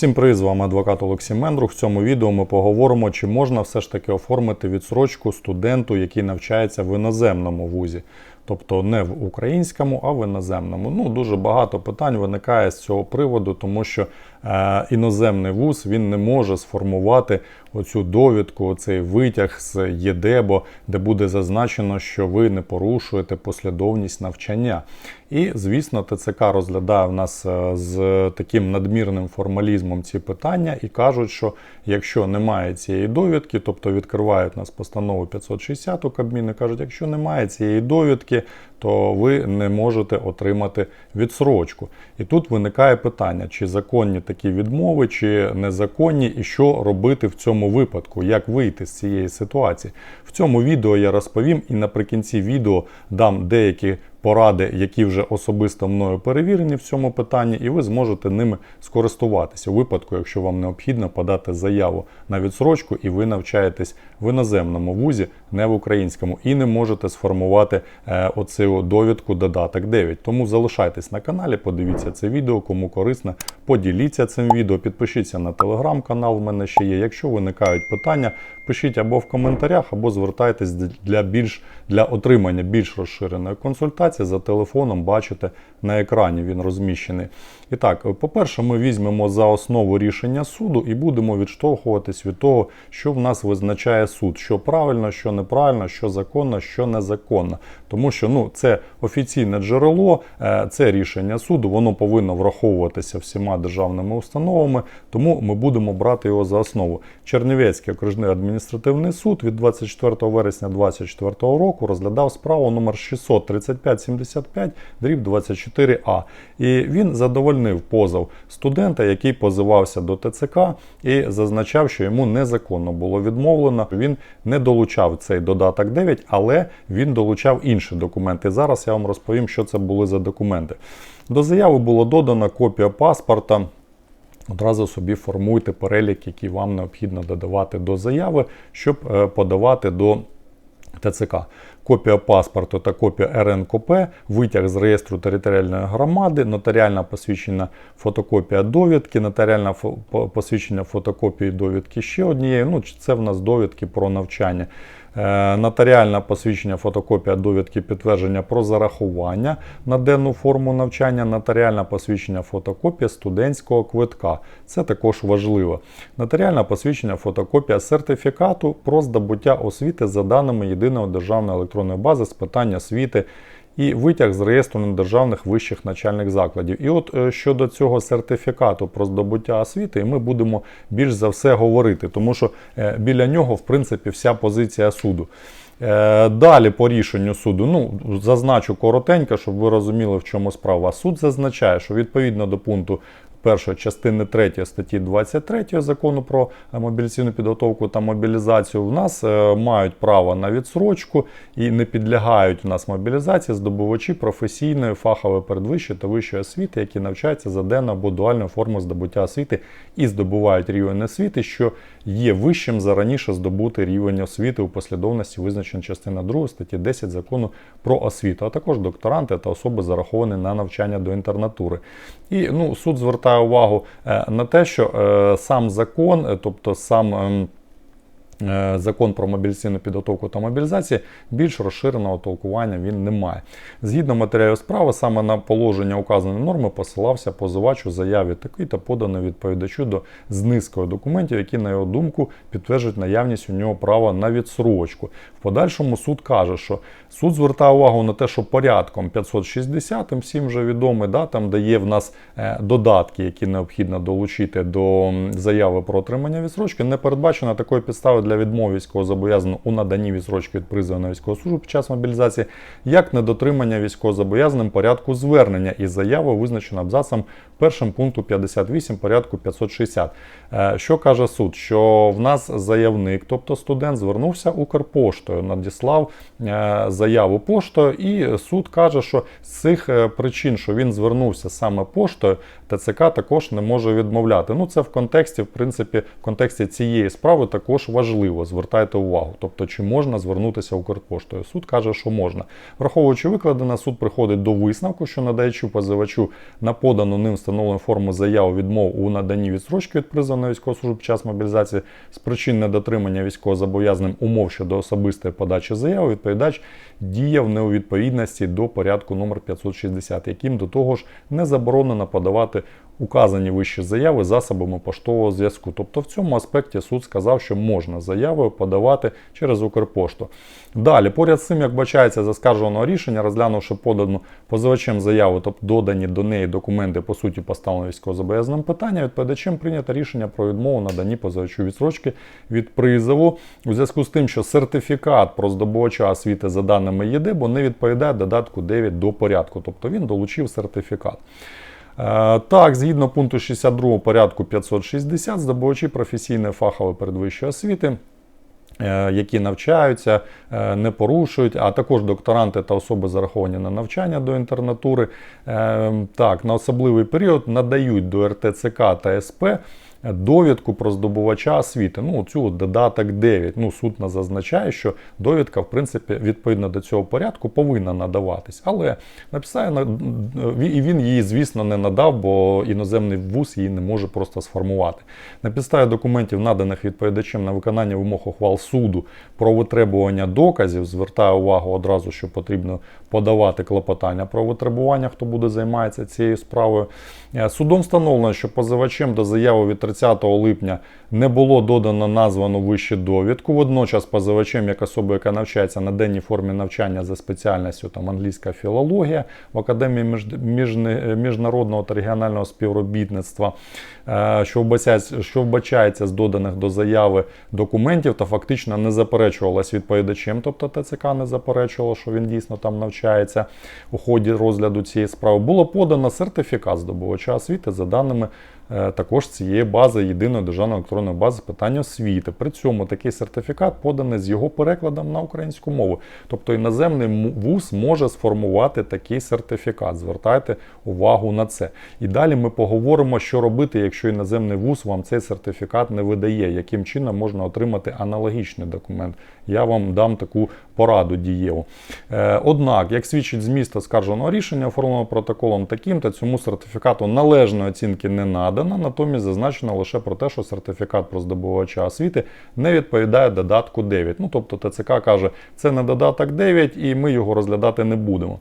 Всім привіт, з вами адвокат Олексій Мендрух. В цьому відео ми поговоримо, чи можна все ж таки оформити відсрочку студенту, який навчається в іноземному вузі. Тобто не в українському, а в іноземному. Ну, дуже багато питань виникає з цього приводу, тому що іноземний вуз він не може сформувати оцю довідку, оцей витяг з ЄДЕБО, де буде зазначено, що ви не порушуєте послідовність навчання. І, звісно, ТЦК розглядає в нас е, з таким надмірним формалізмом ці питання і кажуть, що якщо немає цієї довідки, тобто відкривають нас постанову 560 у Кабміни, кажуть, якщо немає цієї довідки, то ви не можете отримати відсрочку. І тут виникає питання, чи законні такі відмови, чи незаконні, і що робити в цьому випадку, як вийти з цієї ситуації. В цьому відео я розповім і наприкінці відео дам деякі поради, які вже особисто мною перевірені в цьому питанні, і ви зможете ними скористуватися у випадку, якщо вам необхідно подати заяву на відсрочку, і ви навчаєтесь в іноземному вузі, не в українському, і не можете сформувати е, оцю довідку додаток 9. Тому залишайтесь на каналі, подивіться це відео, кому корисно, поділіться цим відео, підпишіться на телеграм-канал, в мене ще є. Якщо виникають питання, пишіть або в коментарях, або звертайтесь для більш для отримання більш розширеної консультації за телефоном. Бачите на екрані він розміщений. І так, по-перше, ми візьмемо за основу рішення суду і будемо відштовхуватись від того, що в нас визначає суд, що правильно, що неправильно, що законно, що незаконно. Тому що ну, це офіційне джерело, е, це рішення суду, воно повинно враховуватися всіма державними установами, тому ми будемо брати його за основу. Чернівецький окружний адміністративний суд від 24 вересня 2024 року розглядав справу номер 63575 дріб 24А. І він задовольнив позов студента, який позивався до ТЦК і зазначав, що йому незаконно було відмовлено. Він не долучав цей додаток 9, але він долучав інші документи. Зараз я вам розповім, що це були за документи. До заяви було додано копія паспорта. Одразу собі формуйте перелік, який вам необхідно додавати до заяви, щоб е, подавати до ТЦК. Копія паспорту та копія РНКП, витяг з реєстру територіальної громади, нотаріальна посвідчена фотокопія довідки, нотаріальне посвідчення фотокопії довідки ще однієї. Ну, це в нас довідки про навчання. Е, нотаріальне посвідчення фотокопія довідки підтвердження про зарахування на денну форму навчання, нотаріальне посвідчення фотокопія студентського квитка. Це також важливо. Нотаріальне посвідчення фотокопія сертифікату про здобуття освіти за даними єдиної державної електронної бази з питань освіти і витяг з реєстру недержавних вищих начальних закладів. І от е, щодо цього сертифікату про здобуття освіти, ми будемо більш за все говорити, тому що е, біля нього, в принципі, вся позиція суду. Е, далі по рішенню суду, ну зазначу коротенько, щоб ви розуміли, в чому справа. Суд зазначає, що відповідно до пункту першої частини 3 статті 23 закону про мобілізаційну підготовку та мобілізацію, в нас е, мають право на відсрочку і не підлягають у нас мобілізації здобувачі професійної, фахової передвищої та вищої освіти, які навчаються за денною або дуальною формою здобуття освіти і здобувають рівень освіти, що є вищим за раніше здобути рівень освіти у послідовності, визначеної частина 2 статті 10 закону про освіту, а також докторанти та особи зараховані на навчання до інтернатури. І ну, суд звертає увагу е, на те, що е, сам закон, е, тобто сам. Ем, закон про мобілізаційну підготовку та мобілізацію більш розширеного толкування він не має. Згідно матеріалів справи, саме на положення указаної норми посилався позивач у заяві такий та подано відповідачу до з документів, які, на його думку, підтверджують наявність у нього права на відсрочку. В подальшому суд каже, що суд звертає увагу на те, що порядком 560 всім вже відомий, да, там де є в нас додатки, які необхідно долучити до заяви про отримання відсрочки, не передбачено такої підстави для відмови військовозобов'язаного у наданні відсрочки від призову на військову службу під час мобілізації, як недотримання військовозобов'язаним порядку звернення із заяви, визначено абзацом першим пункту 58 порядку 560. Що каже суд? Що в нас заявник, тобто студент, звернувся Укрпоштою, надіслав заяву поштою, і суд каже, що з цих е, причин, що він звернувся саме поштою, ТЦК також не може відмовляти. Ну це в контексті, в принципі, в контексті цієї справи також важливо звертайте увагу. Тобто, чи можна звернутися Укрпоштою? Суд каже, що можна. Враховуючи викладене, суд приходить до висновку, що надаючи позивачу на подану ним встановлену форму заяву відмов у наданні відсрочки від призову на військову під час мобілізації з причин недотримання військовозобов'язаним умов щодо особистої подачі заяви, відповідач діяв не у відповідності до порядку номер 560, яким до того ж не заборонено подавати указані вищі заяви засобами поштового зв'язку. Тобто в цьому аспекті суд сказав, що можна заявою подавати через Укрпошту. Далі, поряд з цим, як бачається, заскарженого рішення, розглянувши подану позивачем заяву, тобто додані до неї документи по суті поставлено військовозобов'язаним питання, відповідачем прийнято рішення про відмову наданні позивачу відсрочки від призову у зв'язку з тим, що сертифікат про здобувача освіти за даними ЄДЕБО не відповідає додатку 9 до порядку, тобто він долучив сертифікат. Е, Так, згідно пункту 62 порядку 560, здобувачі професійної фахової передвищої освіти, е, які навчаються, е, не порушують, а також докторанти та особи зараховані на навчання до інтернатури, так, на особливий період надають до РТЦК та СП довідку про здобувача освіти. Ну, цю додаток 9. Ну, суд зазначає, що довідка, в принципі, відповідно до цього порядку повинна надаватись. Але написає, на- і він її, звісно, не надав, бо іноземний вуз її не може просто сформувати. На підставі документів, наданих відповідачем на виконання вимог ухвал суду про витребування доказів, звертаю увагу одразу, що потрібно подавати клопотання про витребування, хто буде займатися цією справою. Е, Судом встановлено, що позивачем до заяви від 30 липня не було додано названу вище довідку. Водночас позивачем, як особа, яка навчається на денній формі навчання за спеціальністю там англійська філологія в Академії між- міжне- міжнародного та регіонального співробітництва, е, що вбачається, що вбачається з доданих до заяви документів та фактично не заперечувалась відповідачем, тобто ТЦК не заперечувало, що він дійсно там навчається у ході розгляду цієї справи. Було подано сертифікат здобувача освіти за даними також цієї бази єдиної державної електронної бази питань освіти. При цьому такий сертифікат поданий з його перекладом на українську мову. Тобто іноземний вуз може сформувати такий сертифікат. Звертайте увагу на це. І далі ми поговоримо, що робити, якщо іноземний вуз вам цей сертифікат не видає, яким чином можна отримати аналогічний документ. Я вам дам таку пораду дієву. Е, Однак, як свідчить зміст оскарженого рішення, оформленого протоколом таким, та цьому сертифікату належної оцінки не надано, натомість зазначено лише про те, що сертифікат про здобувача освіти не відповідає додатку 9. Ну, тобто ТЦК каже, це не додаток 9 і ми його розглядати не будемо.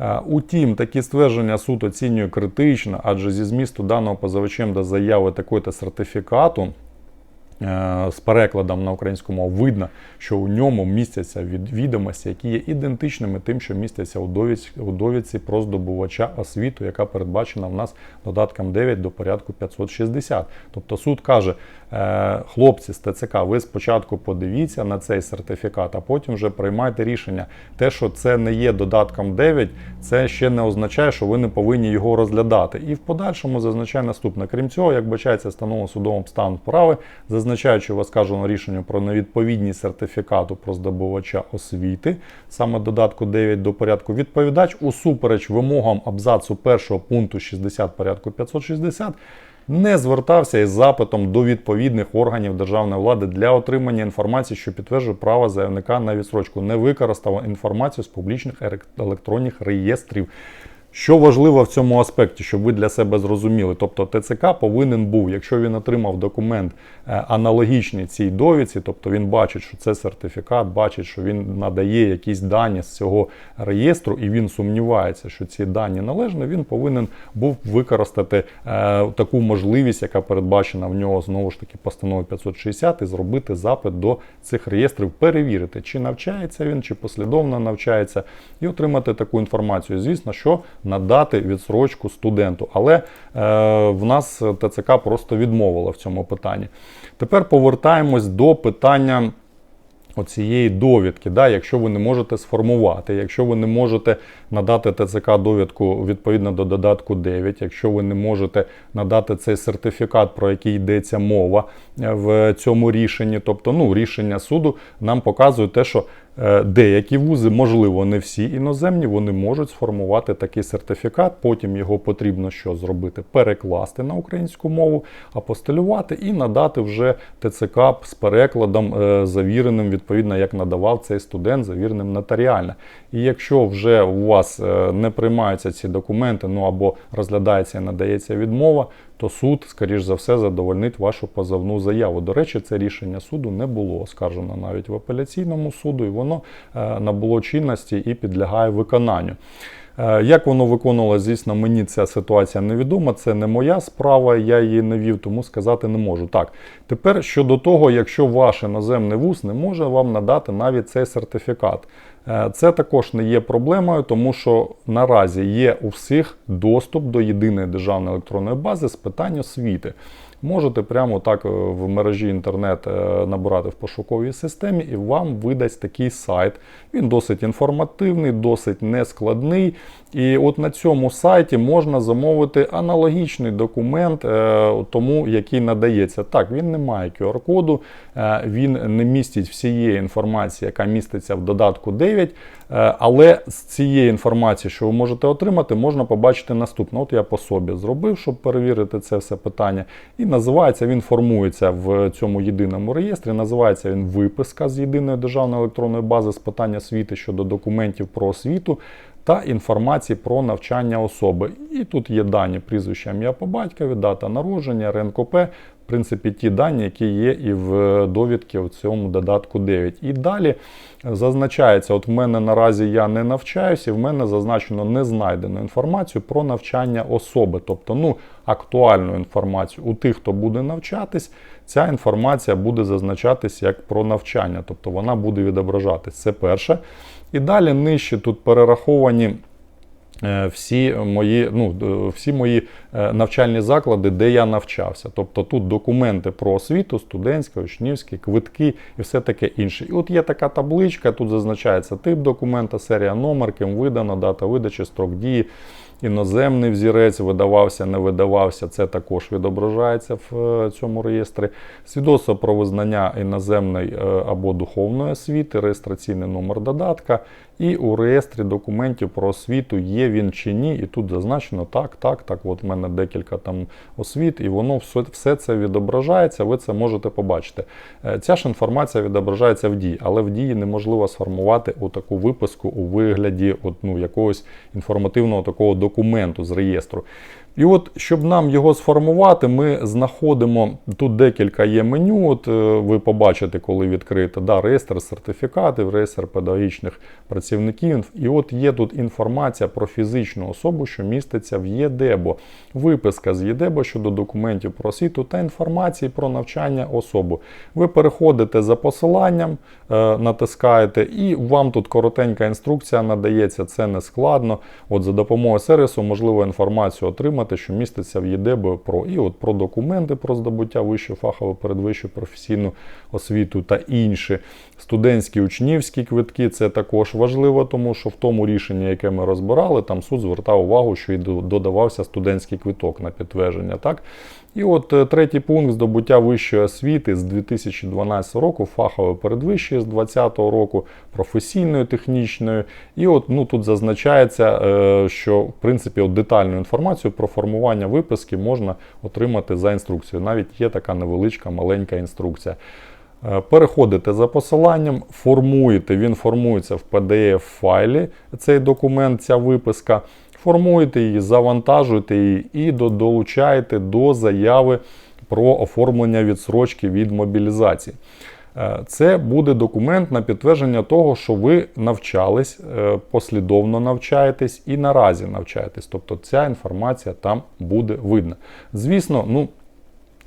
Е, Утім, такі ствердження суд оцінює критично, адже зі змісту даного позивачем до заяви такої-то сертифікату з перекладом на українську мову видно, що у ньому містяться від- відомості, які є ідентичними тим, що містяться у довідці, у довідці про здобувача освіту, яка передбачена в нас додатком 9 до порядку 560. Тобто суд каже, е, хлопці з ТЦК, ви спочатку подивіться на цей сертифікат, а потім вже приймайте рішення. Те, що це не є додатком 9, це ще не означає, що ви не повинні його розглядати. І в подальшому зазначає наступне. Крім цього, як бачається, встановлено судовим обставин справи, зазначаючи в оскарженому рішенню про невідповідність сертифікату про здобувача освіти, саме додатку 9 до порядку, відповідач усупереч вимогам абзацу першого пункту 60 порядку 560 не звертався із запитом до відповідних органів державної влади для отримання інформації, що підтверджує право заявника на відсрочку, не використав інформацію з публічних електронних реєстрів. Що важливо в цьому аспекті, щоб ви для себе зрозуміли, тобто ТЦК повинен був, якщо він отримав документ е, аналогічний цій довідці, тобто він бачить, що це сертифікат, бачить, що він надає якісь дані з цього реєстру, і він сумнівається, що ці дані належні, він повинен був використати е, таку можливість, яка передбачена в нього знову ж таки постановою 560, і зробити запит до цих реєстрів, перевірити, чи навчається він, чи послідовно навчається, і отримати таку інформацію. Звісно, що надати відсрочку студенту. Але е, в нас ТЦК просто відмовила в цьому питанні. Тепер повертаємось до питання. Оцієї довідки, да, якщо ви не можете сформувати, якщо ви не можете надати ТЦК довідку відповідно до додатку 9. Якщо ви не можете надати цей сертифікат, про який йдеться мова е, в цьому рішенні, тобто ну, рішення суду нам показує те, що деякі вузи, можливо, не всі іноземні, вони можуть сформувати такий сертифікат. Потім його потрібно що зробити? Перекласти на українську мову, апостилювати і надати вже ТЦК з перекладом е, завіреним, відповідно, як надавав цей студент, завіреним нотаріально. І якщо вже у вас е, не приймаються ці документи, ну або розглядається і надається відмова, то суд, скоріш за все, задовольнить вашу позовну заяву. До речі, це рішення суду не було оскаржено навіть в апеляційному суду, і воно е, набуло чинності і підлягає виконанню. Е, Як воно виконувалося, звісно, мені ця ситуація невідома. Це не моя справа, я її не вів, тому сказати не можу. Так, тепер щодо того, якщо ваш іноземний вуз не може вам надати навіть цей сертифікат. Е, Це також не є проблемою, тому що наразі є у всіх доступ до єдиної державної електронної бази з питань освіти. Можете прямо так е, в мережі інтернет е, набирати в пошуковій системі, і вам видасть такий сайт. Він досить інформативний, досить нескладний. І от на цьому сайті можна замовити аналогічний документ е, тому, який надається. Так, він не має QR-коду, е, він не містить всієї інформації, яка міститься в додатку 9. е, Але з цієї інформації, що ви можете отримати, можна побачити наступне. От я по собі зробив, щоб перевірити це все питання. І називається він формується в цьому єдиному реєстрі. Називається він виписка з єдиної державної електронної бази з питань освіти щодо документів про освіту та інформації про навчання особи. І тут є дані прізвища ім'я по батькові, дата народження, РНКП. В принципі, ті дані, які є і в довідці в цьому додатку 9. І далі зазначається: от в мене наразі я не навчаюся, і в мене зазначено не знайдено інформацію про навчання особи, тобто ну, актуальну інформацію. У тих, хто буде навчатись, ця інформація буде зазначатись як про навчання, тобто вона буде відображатись. Це перше. І далі нижче тут перераховані. е, Всі мої, ну, всі мої е, навчальні заклади, де я навчався. Тобто тут документи про освіту, студентські, учнівські, квитки і все таке інше. І от є така табличка, тут зазначається тип документа, серія номер, ким видано, дата видачі, строк дії, іноземний взірець, видавався, не видавався. Це також відображається в е, цьому реєстрі. Свідоцтво про визнання іноземної е, або духовної освіти, реєстраційний номер додатка. І у реєстрі документів про освіту є він чи ні. І тут зазначено так, так, так. От в мене декілька там освіт, і воно все, все це відображається. Ви це можете побачити. Е, Ця ж інформація відображається в дії, але в дії неможливо сформувати таку виписку у вигляді от, ну, якогось інформативного такого документу з реєстру. І от, щоб нам його сформувати, ми знаходимо тут декілька є меню. От е, ви побачите, коли відкриєте да, реєстр сертифікатів, реєстр педагогічних працівників. І от є тут інформація про фізичну особу, що міститься в ЄДЕБО, виписка з ЄДЕБО щодо документів про освіту та інформації про навчання особи. Ви переходите за посиланням, е, натискаєте, і вам тут коротенька інструкція надається. Це не складно. От за допомогою сервісу можливо інформацію отримати, що міститься в ЄДБ про і от про документи про здобуття вищої фахової передвищої професійну освіту та інші. Студентські учнівські квитки це також важливо, тому що в тому рішенні, яке ми розбирали, там суд звертав увагу, що і додавався студентський квиток на підтвердження. Так? І от е, третій пункт здобуття вищої освіти з 2012 року, фахової передвищої з 2020 року, професійної, технічної. І от ну, тут зазначається, е, що в принципі от детальну інформацію про формування виписки можна отримати за інструкцією. Навіть є така невеличка маленька інструкція. Е, Переходите за посиланням, формуєте, він формується в PDF-файлі, цей документ, ця виписка. Формуєте її, завантажуєте її і долучаєте до заяви про оформлення відсрочки від мобілізації. Е, Це буде документ на підтвердження того, що ви навчались, е, послідовно навчаєтесь і наразі навчаєтесь. Тобто ця інформація там буде видна. Звісно, ну.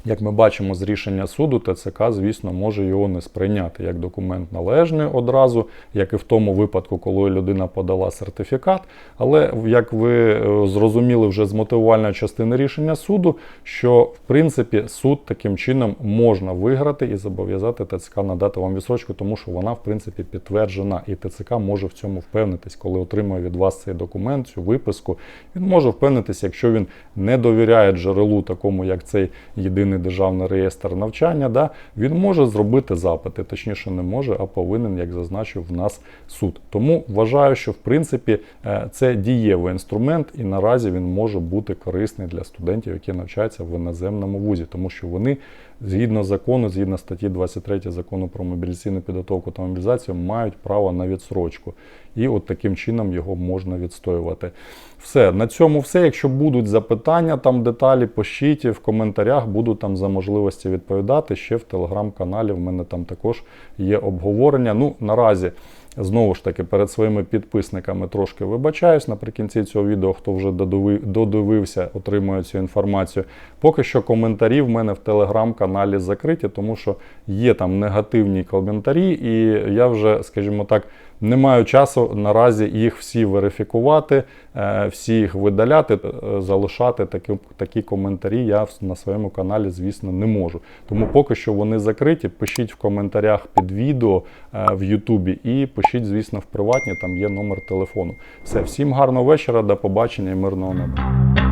Як ми бачимо з рішення суду, ТЦК, звісно, може його не сприйняти як документ належний одразу, як і в тому випадку, коли людина подала сертифікат. Але як ви е, зрозуміли вже з мотивувальної частини рішення суду, що в принципі суд таким чином можна виграти і зобов'язати ТЦК надати вам відсрочку, тому що вона в принципі підтверджена, і ТЦК може в цьому впевнитись, коли отримує від вас цей документ, цю виписку. Він може впевнитися, якщо він не довіряє джерелу, такому як цей єдиний державний реєстр навчання, да, він може зробити запити, точніше не може, а повинен, як зазначив в нас суд. Тому вважаю, що в принципі е, це дієвий інструмент, і наразі він може бути корисний для студентів, які навчаються в іноземному вузі, тому що вони згідно закону, згідно статті 23 закону про мобілізаційну підготовку та мобілізацію, мають право на відсрочку. І от таким чином його можна відстоювати. Все, на цьому все. Якщо будуть запитання, там деталі, пишіть в коментарях, буду там за можливості відповідати. Ще в телеграм-каналі в мене там також є обговорення. Ну, наразі. Знову ж таки, перед своїми підписниками трошки вибачаюсь. Наприкінці цього відео, хто вже додивився, отримує цю інформацію. Поки що коментарі в мене в телеграм-каналі закриті, тому що є там негативні коментарі, і я вже, скажімо так, не маю часу наразі їх всі верифікувати, е, всі їх видаляти, е, залишати такі, такі коментарі я на своєму каналі, звісно, не можу. Тому поки що вони закриті. Пишіть в коментарях під відео е, в Ютубі і пишіть, звісно, в приватні, там є номер телефону. Все, всім гарного вечора, до побачення і мирного неба.